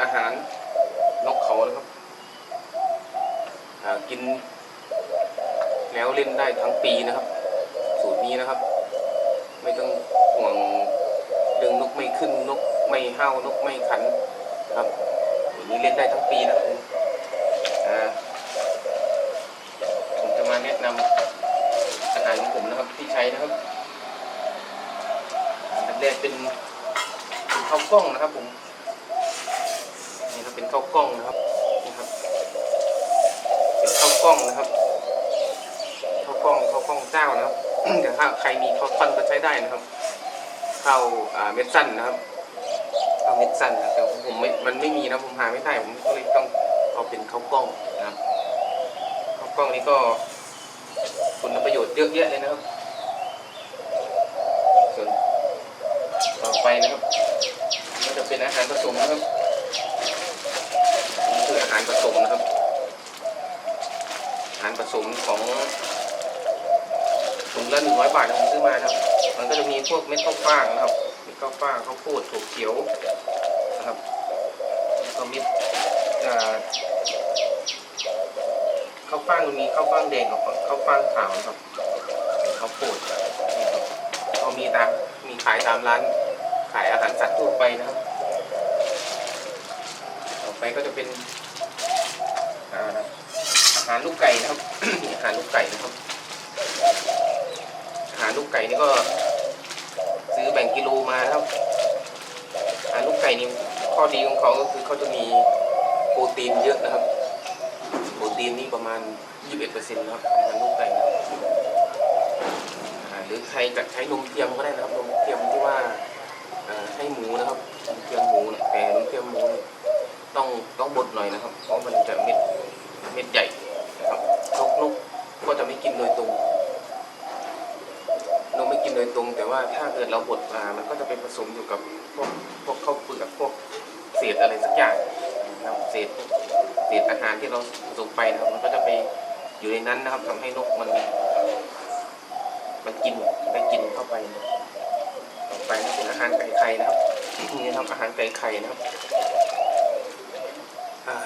อาหารนกเขานะครับอ่ากินแล้วเล่นได้ทั้งปีนะครับ สูตรนี้นะครับ ไม่ต้องห่วงเรื่องนกไม่ขึ้นนกไม่เห่านกไม่ขันนะครับสูตรนี้เล่นได้ทั้งปีนะครับผมอ่าผมจะมาแนะนำอาหารของผมนะครับที่ใช้นะครับอันดับแรกเป็นข้าวกล้องนะครับผม เป็นข้าวกล้องนะครับนี่ครับ เป็นข้าวกล้องนะครับข้าวกล้องข้าวกล้องเจ้านะครับแต่ถ้าใครมีข้าวปั้นก็ใช้ได้นะครับข้าวอ่าเม็ดสั้นนะครับข้าวเม็ดสั้นนะแต่ผมไม่มันไม่มีนะผมหาไม่ได้ผมก็เลยต้องเอาเป็นข้าวกล้องนะครับข้าวกล้องนี้ก็คุณประโยชน์เยอะแยะเลยนะครับส่วนต่อไปนะครับก็จะเป็นอาหารผสมนะครับนี่คืออาหารผส มนะครับอาหารผสมของถุงละหนึ่งร้อยบาทที่ผมซื้อมานะครับ มันก็จะมีพวกเม็ดข้าวฟ่างนะครับ เม็ดข้าวฟ่างข้าวโพดถั่วเขียวนะครับแล้วก็เม็ดข้าวฟ่างมันมีข้าวฟ่างแดงกับข้าวฟ่างขาวนะครับข้าวโพดนี่ครับก็มีตามมีขายตามร้านขายอาหารสัตว์ทั่วไปนะครับ ต่อไปก็จะเป็น หารลูกไก่นะครับ อาหารลูกไก่นะครับ อาหารลูกไก่นี่ก็ ซื้อแบ่งกิโลมานะครับ อาหารลูกไก่นี่ข้อดีของเขาก็คือเขาจะมีโปรตีนเยอะนะครับ โปรตีนนี่ประมาณ 21%นะครับ อาหารลูกไก่นะครับอ่าหรือใครจะใช้นมเทียมก็ได้นะครับนมเทียมที่ว่าอ่าให้หมูนะครับนมเทียมหมูเนี่ยแต่นมเทียมหมูเนี่ยต้องต้องบดหน่อยนะครับ เพราะมันจะเม็ดเม็ดใหญ่นะครับนกนก่กินโดยตรงนกไม่กินโดยตรง แต่ว่าถ้าเกิดเราบดมา มันก็จะไปผสมอยู่กับพวกพวกข้าวเปลือกพวกเศษอะไรสักอย่างนะครับเศษเศษอาหารที่เราผสมไปนะครับ มันก็จะไปอยู่ในนั้นนะครับทำให้นกมัน มันกินได้กินเข้าไปนะต่อไปนะเป็นอาหารไก่ไข่นะครับนี่นะครับอาหารไก่ไข่นะครับอ่า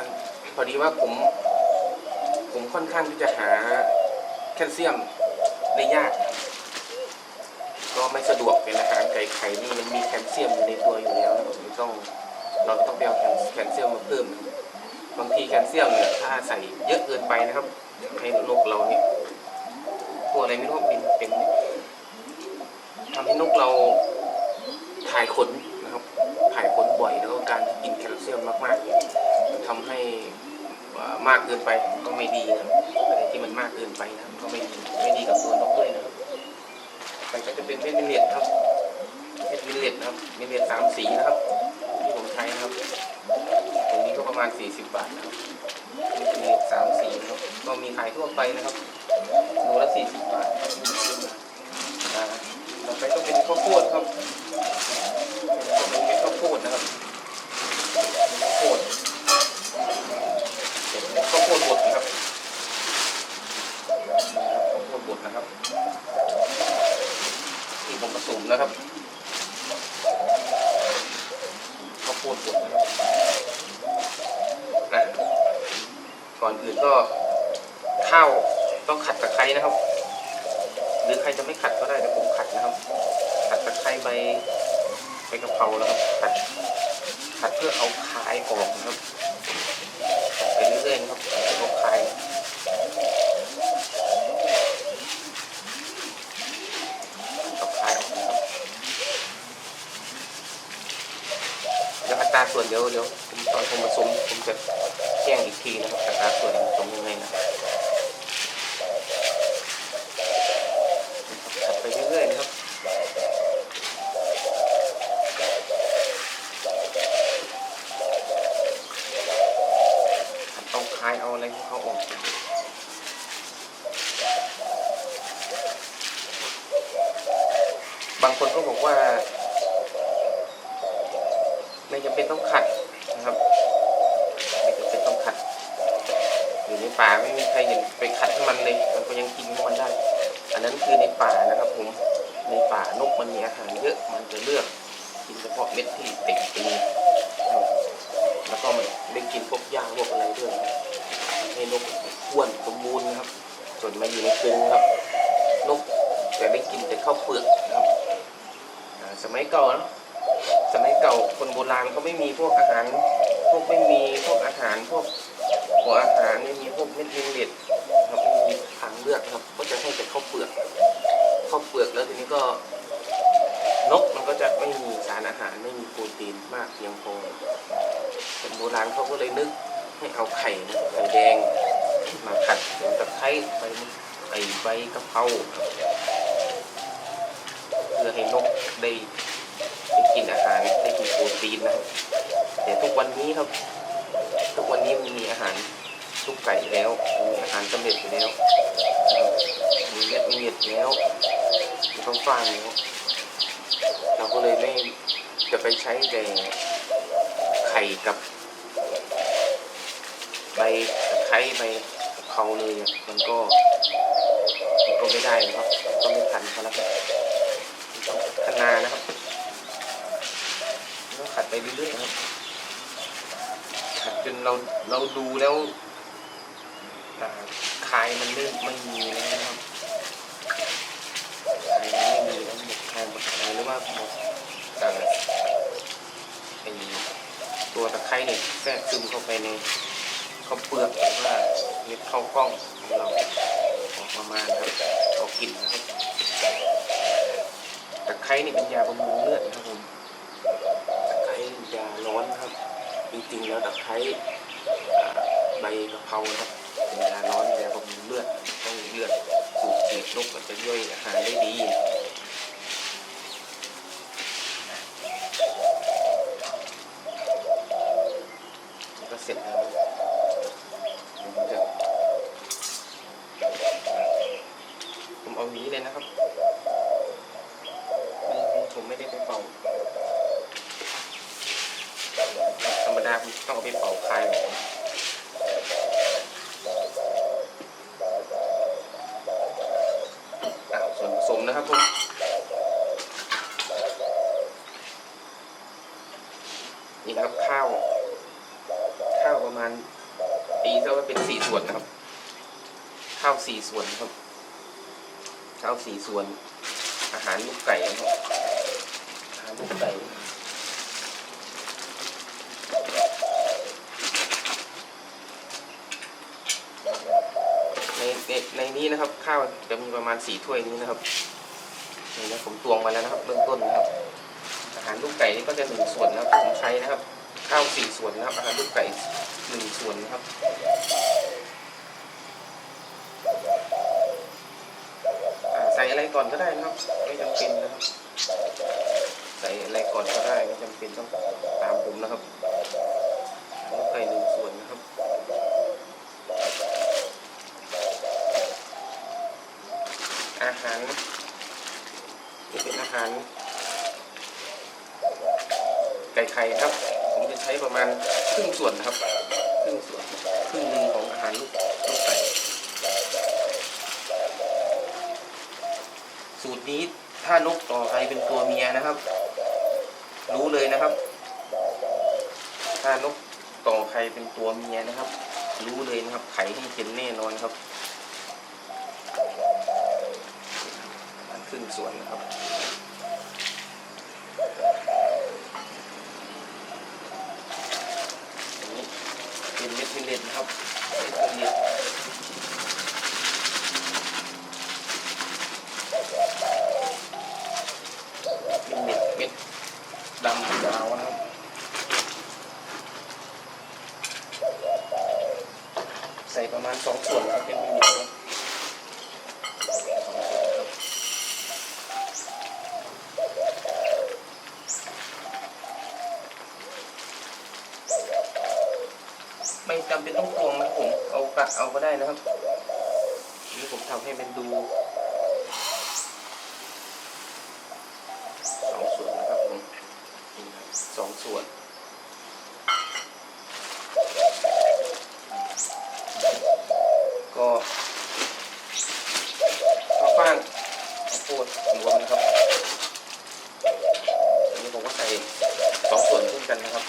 พอดีว่าผม ผมค่อนข้างที่จะหา แคลเซียมได้ยากก็ไม่สะดวกเป็นอาหารไก่ไข่นี่มันมีแคลเซียมอยู่ในตัวอยู่แล้วนะผมต้องเราต้องไปเอาแคลแคลเซียมมาเพิ่มบางทีแคลเซียมเนี่ยถ้าใส่เยอะเกินไปนะครับให้นกเราเนี่ยตัวอะไรไม่รู้เป็นเป็นทำให้นกเราถ่ายขนนะครับ ถ่ายขนบ่อยแล้วก็การกินแคลเซียมมากๆทำให้ มากเกินไปก็ไม่ดีนะครับอะไรที่มันมากเกินไปนะครับก็ไม่ดีไม่ดีกับตัวนกด้วยนะครับไปก็จะเป็นเม็ดมิลเลตครับเม็ดมิลเลตนะครับมิลเลตสามสีนะครับที่ผมใช้นะครับตรงนี้ก็ประมาณ 40 บาทนะครับเม็ดมิลเลตสามสีนะครับก็มีขายทั่วไปนะครับโลละ40 บาทนะครับต่อไปก็เป็นข้าวโพดครับเป็นเม็ดข้าวโพดนะครับข้าวโพด ข้าวโพดบดนะครับข้าวโพดบด นะครับที่ผมผสมนะครับข้าวโพดบดนะครับนะก่อนอื่นก็ข้าวต้องขัดตะไคร้นะครับ หรือใครจะไม่ขัดก็ได้แต่ผมขัดนะครับ ขัดตะไคร้ใบใบกะเพรานะครับขัดขัดเพื่อเอาคายออกนะครับไปเรื่อยๆนะครับลบคลายกับคลายออกนะครับเดี๋ยวอั ตราส่วนเดี๋ยวเดี๋ยวผมตอนผมผสมผมจะแจ้งอีกทีนะครับอัตราส่วนผสมยังไงนะขัดไปเรื่อยๆนะครับ เอาคลายเอาอะไรของเขาออก บางคนก็บอกว่า ไม่จำเป็นต้องขัดนะครับ ไม่จำเป็นต้องขัด อยู่ใน ป่าไม่มีใครเห็นไปขัดให้มันเลยมันก็ยังกินของมันได้ อันนั้นคือในป่านะครับผมในป่านกมันมีอาหารเยอะมันจะเลือกกินเฉพาะเม็ดที่เต็มปีนะครับแล้วก็อะไรด้วยนะครับทำให้นกอ้วนสมบูรณ์นะครับ ส่วนมาอยู่ในกรงครับ นกจะได้กินแต่ข้าวเปลือกนะครับสมัยเก่านะสมัยเก่าคนโบราณเขาไม่มีพวกอาหาร พวกไม่มีพวกอาหารพวก หัวอาหารไม่มีพวกเม็ดมิลเลตนะครับไม่มีทางเลือกนะครับ ก็จะให้แต่ข้าวเปลือกข้าวเปลือกแล้วทีนี้ก็นกมันก็จะไม่มีสารอาหารไม่มีโปรตีนมากเพียงพอคนโบราณเขาก็เลยนึกให้เอาไข่นะไข่แดง มาผัดกับตะไคร้ใบมะไอใบกะเพราเพื่อให้นกได้ได้กินอาหารได้กินโปรตีนนะครับแต่ทุกวันนี้ครับ ทุกวันนี้มันมีอาหารลูกไก่แล้วมีอาหารสำเร็จอยู่แล้วนะครับมีเม็ดมีเม็ดแล้วมีข้าวฟ่างแล้วเราก็เลยไม่จะไปใช้แต่ไข่กับใบไคร้ใบเพราเลยมันก็มันก็ไม่ได้นะครับ ก็ไม่ทันเขาแล้วครับต้องพัฒนานะครับต้องขัดไปเรื่อยๆนะครับ จนเราเราดูแล้วคายมันไม่ไม่มีแล้วนะครับคายไม่มีแล้วหมดคายหมดคายหรือว่าหมดอ่ไอตัวตะไคร้เนี่ยแทรกซึมเข้าไปในข้าวเปลือกหรือว่าเม็ดข้าวกล้องของเราออกประมาณครับออกกลิ่นนะครับตะไคร้นี่เป็นยาบำรุงเลือดนะครับผมตะไคร้ยาร้อนนะครับ จริงๆแล้วตะไคร้ใบกะเพรานะครับเวลาร้อนยาบำรุงเลือดต้องเลือดสูบฉีดนกมันจะย่อยอาหารได้ดีนี่ก็เสร็จแล้ว ผมจะผมเอานี้เลยนะครับไม่ไม่ผมไม่ได้ไปเป่า ธรรมดาผมต้องเอาไปเป่าคายหรอกอะส่วนผสมนะครับผม นี่นะครับข้าวข้าวประมาณตีซะว่าเป็นสี่ส่วนนะครับ ข้าวสี่ส่วนครับ ข้าวสี่ส่วน อาหารลูกไก่ครับอาหารลูกไก่ในในนี้นะครับ ข้าวจะมีประมาณสี่ถ้วยนี้นะครับนี่นะผมตวงมาแล้วนะครับ เบื้องต้นนะครับ หารลูกไก่นี่ก็จะหนึ่งส่วนนะครับผมใช้นะครับข้าวสี่ส่วนนะครับอาหารลูกไก่หนึ่งส่วนนะครับใส่อะไรก่อนก็ได้นะครับไม่จำเป็นนะครับ ใส่อะไรก่อนก็ได้ไม่จำเป็นต้องตามผมนะครับลูกไก่หนึ่งส่วนนะครับอาหารเป็นอาหาร ไก่ไข่ครับ ผมจะใช้ประมาณครึ่งส่วนครับครึ่งส่วนครึ่งหนึ่งของอาหารลูกลูกไก่สูตรนี้ถ้านกต่อไข่เป็นตัวเมียนะครับ รู้เลยนะครับ ถ้านกต่อไข่เป็นตัวเมียนะครับ รู้เลยนะครับ ไข่ให้เห็นแน่นอนครับครึ่งส่วนนะครับ อันนี้ เป็นเม็ดมิลนะครับเม็ดมิลเลตเป็นเม็ดเม็ดดำยาวนะครับใส่ประมาณสองส่วนครับเป็นมิลเลตครับสองส่วนครับไม่จำเป็นต้องตวงนะครับผม เอากะเอาก็ได้นะครับนี่ผมทำให้มันดูสองส่วนนะครับผมนี่ครับสองส่วน ก็ข้าวฟ่างข้าวโพดรวมนะครับอันนี้ผมก็ใส่สองส่วนเช่นกันนะครับ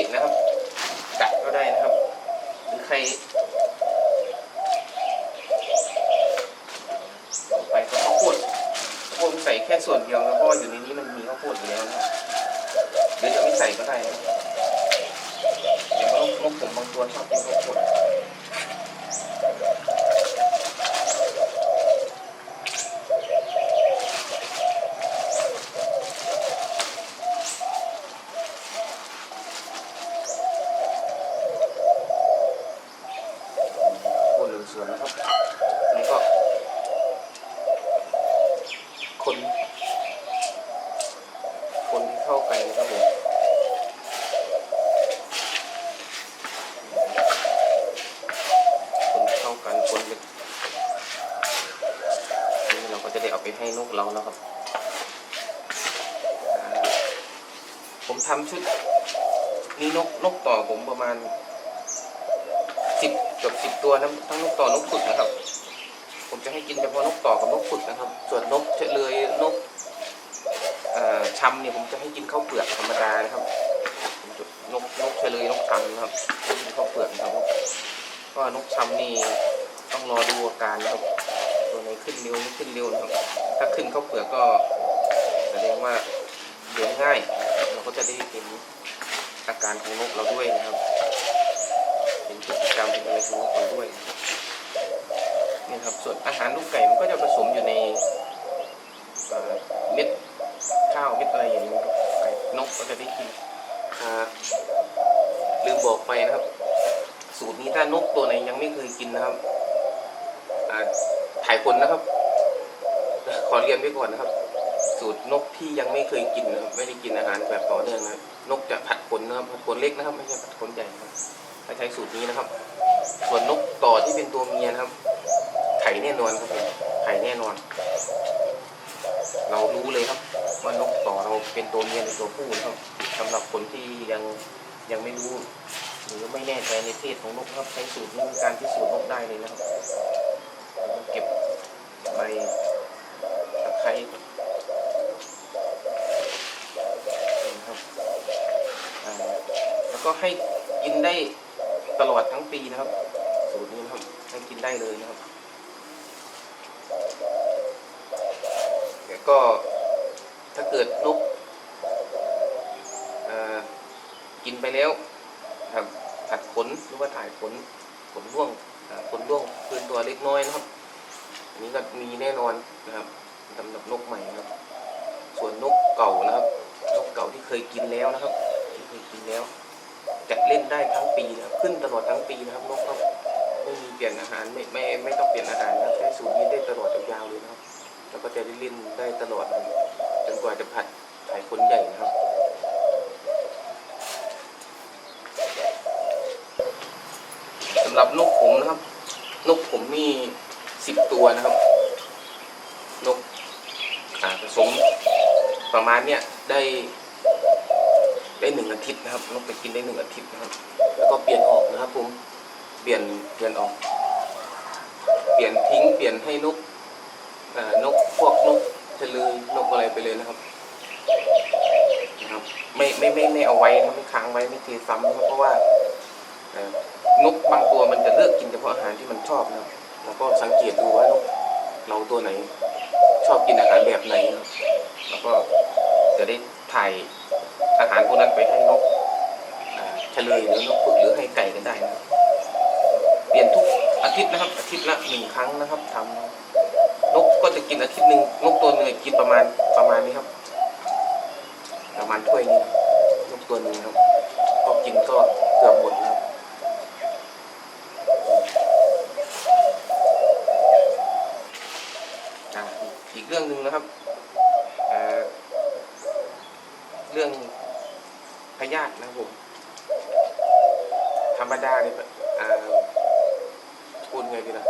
ะนะครับ กัดก็ได้นะครับ หรือใครต่อไปก็ข้าวโพดข้าวโพดผม ใส่แค่ส่วนเดียวนะเพราะว่าอยู่ในนี้มันมีข้าวโพดอยู่แล้วนะครับหรือจะไม่ใส่ก็ได้เดี๋ยวนกนกผมบางตัวชอบกินข้าวโพด โคนเหลืองสวนนะครับอันนี้ก็ คน คนที่ เข้าไปนครับผมคนเข้ากันคนเป็นนี่เราก็จะได้เอาไปให้นกเราแล้วครับ ผมทำชุดนี่นกนกต่อผมประมาณสิบเกือบสิบตัวนะทั้งนกต่อนกฝึกนะครับ ผมจะให้กินเฉพาะนกต่อกับนกฝึกนะครับ ส่วนนกเฉลยนก ชำเนี่ยผมจะให้กินข้าวเปลือกธรรมดานะครับนกนกเฉลยนกตันนะครับให้กินข้าวเปลือกนะครับเพราะนกชำนี่ต้องรอดูอาการนะครับ ตัวไหนขึ้นเร็วไม่ขึ้นเร็วนะครับ ถ้าขึ้นข้าวเปลือกก็แสดงว่าเลี้ยงง่าย เราก็จะได้เห็นอาการของนกเราด้วยนะครับเป็นกิกรรมเป็นอะไรของนกเราด้วยนี่ครับส่วนอาหารลูกไก่มันก็จะผสมอยู่ในเม็ด ข้าวเม็ดอะไรอย่างนี้นะครับไก่นกก็จะได้กินลืมบอกไปนะครับ สูตรนี้ถ้านกตัวไหนยังไม่เคยกินนะครับถ่ายคนนะครับ ขอเรียนไว้ก่อนนะครับ สูตรนกที่ยังไม่เคยกินนะครับ ไม่ได้กินอาหารแบบต่อเนื่องนะนกจะผัดขนนะครับผัดขนเล็กนะครับ ไม่ใช่ผัดขนใหญ่นะครับถ้าใช้สูตรนี้นะครับ ส่วนนกต่อที่เป็นตัวเมียนะครับ ไข่แน่นอนครับไข่แน่นอน เรารู้เลยครับ ว่านกต่อเราเป็นตัวเมียหรือตัวผู้นะครับสำหรับคนที่ยังยังไม่รู้ หรือไม่แน่ใจในเพศของนกครับใช้สูตรนี้การพิสูจน์นกได้เลยนะครับ เก็บใบตะไคร้นะครับแล้วก็ให้กินได้ตลอดทั้งปีนะครับ สูตรนี้นะครับให้กินได้เลยนะครับแล้วก็ เกิดนกกินไปแล้วครับผัดขนหรือว่าถ่ายขนขนร่วงขนร่วงคืนตัวเล็กน้อยนะครับอันนี้ก็มีแน่นอนนะครับสำหรับนกใหม่นะครับ ส่วนนกเก่านะครับนกเก่าที่เคยกินแล้วนะครับ ที่เคยกินแล้วจะเล่นได้ทั้งปีนะครับขึ้นตลอดทั้งปีนะครับนกครับไม่มีเปลี่ยนอาหารไม่ไม่ไม่ต้องเปลี่ยนอาหารนะใช้สูตรนี้ได้ตลอดยาวๆเลยนะครับแล้วก็จะได้เล่นได้ตลอดเลย จนกว่าจะผัดไข่คนใหญ่นะครับ สำหรับนกผมนะครับ นกผมมีสิบตัวนะครับ นกผสมประมาณเนี้ยได้ ได้หนึ่งอาทิตย์นะครับ นกไปกินได้หนึ่งอาทิตย์นะครับ แล้วก็เปลี่ยนออกนะครับผมเปลี่ยนเปลี่ยนออก เปลี่ยนทิ้งเปลี่ยนให้นกนกพวกนก ลยนกอะไรไปเลยนะครับนะครับ ไม่ไม่ไม่ไม่เอาไว้นะครับไม่ค้างไว้ไม่เทซ้ำนะครับเพราะว่านกบางตัวมันจะเลือกกินเฉพาะอาหารที่มันชอบนะครับแล้วก็สังเกตดูว่านกเราตัวไหน ชอบกินอาหารแบบไหนนะครับแล้วก็จะได้ถ่ายอาหารพวกนั้นไปให้นกอ่าเฉลยหรือนกฝึกหรือให้ไก่กันได้นะเปลี่ยนทุกอาทิตย์นะครับ อาทิตย์ละหนึ่งครั้งนะครับทำ ก็จะกินอาทิตย์หนึ่งนกตัวหนึ่งกินประมาณประมาณนี้ครับ ประมาณถ้วยนี้นกตัวหนึ่งครับก็กินก็เกือบหมดครับอีกเรื่องหนึ่งนะครับเเรื่องพยาธินะครับผมธรรมดาเนี่ยอ่าพูดไงดีนะ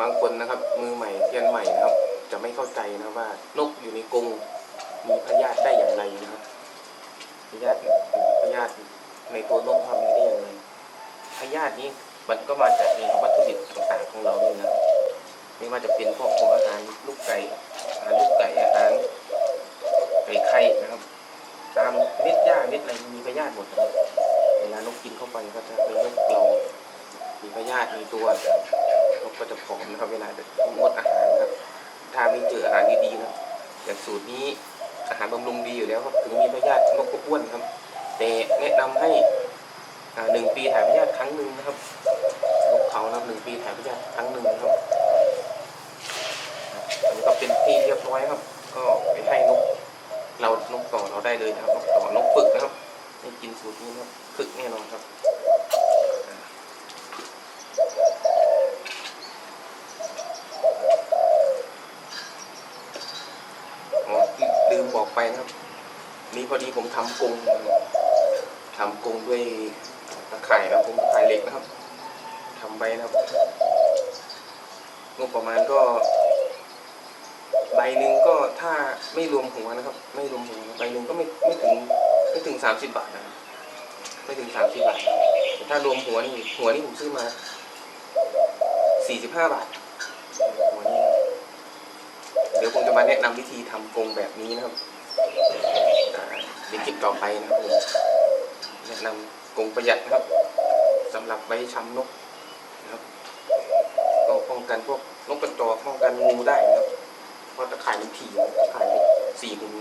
บางคนนะครับ มือใหม่เทียนใหม่นะครับ จะไม่เข้าใจนะว่านกอยู่ในกรงมีพยาธิได้อย่างไรนะครับพยาธิพยาธิในตัวนกทำนี้ได้อย่างไรพยาธินี้มันก็มาจากในวัตถุดิบต่างๆของเรานี่นะไม่ว่าจะเป็นพวกของอาหารลูกไก่อาหารลูกไก่อาหารไก่ไข่นะครับ ตามเม็ดหญ้าเม็ดอะไรมีพยาธิหมดเวลานกกินเข้าไปก็จะเป็นนกเรามีพยาธิมีตัว นะครับ เวลาจะงดอาหารนะครับถ้าไม่เจออาหารดีๆนะครับอย่างสูตรนี้อาหารบำรุงดีอยู่แล้วครับถึงมีพยาธินกก็อ้วนครับ แต่แนะนำให้หนึ่งปีถ่ายพยาธิครั้งหนึ่งนะครับนกเขานะหนึ่งปีถ่ายพยาธิครั้งหนึ่งนะครับอันนี้ก็เป็นที่เรียบร้อยครับ ก็ไปให้นก เรานกต่อเราได้เลยนะครับนกต่อนกฝึกนะครับให้กินสูตรนี้นะครับฝึกแน่นอนครับอ่าอ๋อลืมบอกไปนะครับ นี่พอดีผม ทำกรงทำกรงด้วยตะข่ายนะครับผมตะข่ายเหล็กนะครับทำไว้นะครับงบประมาณก็ ใบหนึ่งก็ถ้าไม่รวมหัวนะครับ ไม่รวมหัวใบหนึ่งก็ไม่ไม่ถึงไม่ถึงสามสิบบาทนะครับไม่ถึงสามสิบบาทแต่ถ้ารวมหัวนี่หัวนี่ผมซื้อมาสี่สิบห้าบาทหัวนี้เดี๋ยวผมจะมาแนะนำวิธีทำกรงแบบนี้นะครับ ธุรกิจต่อไปนะครับผมแนะนำกรงประหยัดนะครับสำหรับไว้ชำนกนะครับก็ป้องกันพวกนกกระจอกป้องกันงูได้นะครับเพราะตะข่ายมันถี่ตะข่ายสี่มุม